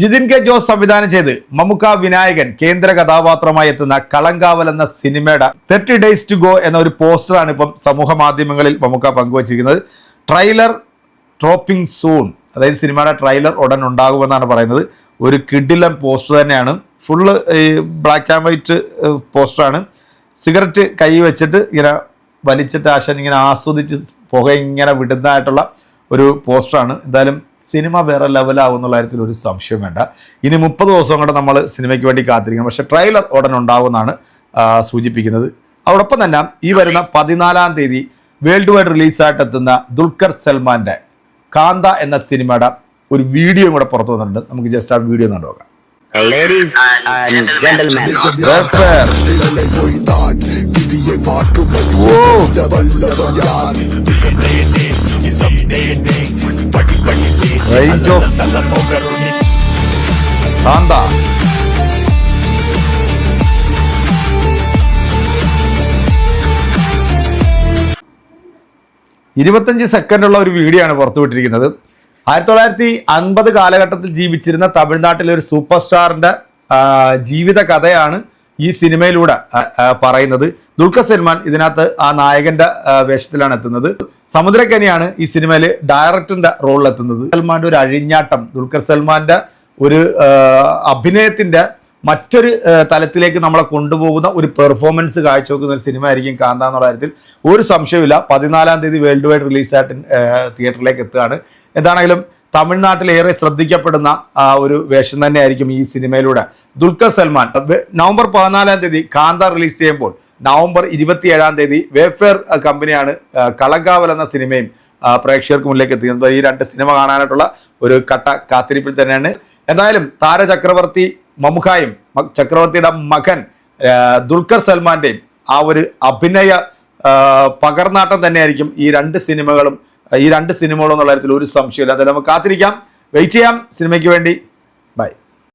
Jithin K Jose സംവിധാനം ചെയ്ത് മമുക്ക വിനായകൻ കേന്ദ്ര കഥാപാത്രമായി എത്തുന്ന കളങ്കാവൽ എന്ന സിനിമയുടെ തെർട്ടി ഡേയ്സ് ടു ഗോ എന്ന ഒരു പോസ്റ്ററാണ് ഇപ്പം സമൂഹ മാധ്യമങ്ങളിൽ മമുക്ക പങ്കുവച്ചിരിക്കുന്നത്. ട്രെയിലർ ട്രോപ്പിംഗ് സൂൺ അതായത് സിനിമയുടെ ട്രെയിലർ ഉടൻ ഉണ്ടാകുമെന്നാണ് പറയുന്നത്. ഒരു കിഡിലൻ പോസ്റ്റർ തന്നെയാണ്. ഫുള്ള് ബ്ലാക്ക് ആൻഡ് വൈറ്റ് പോസ്റ്ററാണ്. സിഗരറ്റ് കൈ വെച്ചിട്ട് ഇങ്ങനെ വലിച്ചിട്ട് ആശാൻ ഇങ്ങനെ ആസ്വദിച്ച് പുക ഇങ്ങനെ വിടുന്നതായിട്ടുള്ള ഒരു പോസ്റ്ററാണ്. എന്തായാലും സിനിമ വേറെ ലെവലാവും എന്നുള്ള കാര്യത്തിൽ ഒരു സംശയം വേണ്ട. ഇനി മുപ്പത് ദിവസം കൂടെ നമ്മൾ സിനിമയ്ക്ക് വേണ്ടി കാത്തിരിക്കണം. പക്ഷേ ട്രെയിലർ ഉടൻ ഉണ്ടാവുമെന്നാണ് സൂചിപ്പിക്കുന്നത്. അതോടൊപ്പം തന്നെ ഈ വരുന്ന പതിനാലാം തീയതി വേൾഡ് വൈഡ് റിലീസായിട്ട് എത്തുന്ന ദുൽഖർ സൽമാന്റെ കാന്ത എന്ന സിനിമയുടെ ഒരു വീഡിയോ കൂടെ പുറത്തു വന്നിട്ടുണ്ട്. നമുക്ക് ജസ്റ്റ് ആ വീഡിയോ ഒന്ന് നോക്കാം. Ladies and gentlemen, Welfare. Range of Kaantha ഇരുപത്തഞ്ച് സെക്കൻഡുള്ള ഒരു വീഡിയോ ആണ് പുറത്തുവിട്ടിരിക്കുന്നത് ആയിരത്തി തൊള്ളായിരത്തി അൻപത് കാലഘട്ടത്തിൽ ജീവിച്ചിരുന്ന തമിഴ്നാട്ടിലെ ഒരു സൂപ്പർ സ്റ്റാറിന്റെ ജീവിത കഥയാണ് ഈ സിനിമയിലൂടെ പറയുന്നത്. ദുൽഖർ സൽമാൻ ഇതിനകത്ത് ആ നായകന്റെ വേഷത്തിലാണ് എത്തുന്നത്. സമുദ്രക്കനിയാണ് ഈ സിനിമയിൽ ഡയറക്ടറിന്റെ റോളിൽ എത്തുന്നത് സൽമാന്റെ ഒരു അഴിഞ്ഞാട്ടം ദുൽഖർ സൽമാന്റെ ഒരു അഭിനയത്തിന്റെ മറ്റൊരു തലത്തിലേക്ക് നമ്മളെ കൊണ്ടുപോകുന്ന ഒരു പെർഫോമൻസ് കാഴ്ചവെക്കുന്ന ഒരു സിനിമ ആയിരിക്കും കാന്ത എന്നുള്ള കാര്യത്തിൽ ഒരു സംശയമില്ല പതിനാലാം തീയതി വേൾഡ് വൈഡ് റിലീസായിട്ട് തിയേറ്ററിലേക്ക് എത്തുകയാണ്. എന്താണെങ്കിലും തമിഴ്നാട്ടിൽ ഏറെ ശ്രദ്ധിക്കപ്പെടുന്ന ഒരു വേഷം തന്നെയായിരിക്കും ഈ സിനിമയിലൂടെ. ദുൽഖർ സൽമാൻ നവംബർ പതിനാലാം തീയതി കാന്ത റിലീസ് ചെയ്യുമ്പോൾ നവംബർ ഇരുപത്തിയേഴാം തീയതി വേഫെയർ കമ്പനിയാണ് കളങ്കാവൽ എന്ന സിനിമയും പ്രേക്ഷകർക്ക് മുന്നിലേക്ക് എത്തിക്കുന്നത്. ഈ രണ്ട് സിനിമ കാണാനായിട്ടുള്ള ഒരു കട്ട കാത്തിരിപ്പിൽ തന്നെയാണ്. എന്തായാലും താരചക്രവർത്തി മമുഖായും മ- ചക്രവർത്തിയുടെ മകൻ ദുൽഖർ സൽമാന്റെയും ആ ഒരു അഭിനയ പകർനാട്ടം തന്നെയായിരിക്കും ഈ രണ്ട് സിനിമകളും ഈ രണ്ട് സിനിമകളും എന്നുള്ള കാര്യത്തിൽ ഒരു സംശയമില്ല അതായത് നമുക്ക് കാത്തിരിക്കാം. വെയിറ്റ് ചെയ്യാം. സിനിമയ്ക്ക് വേണ്ടി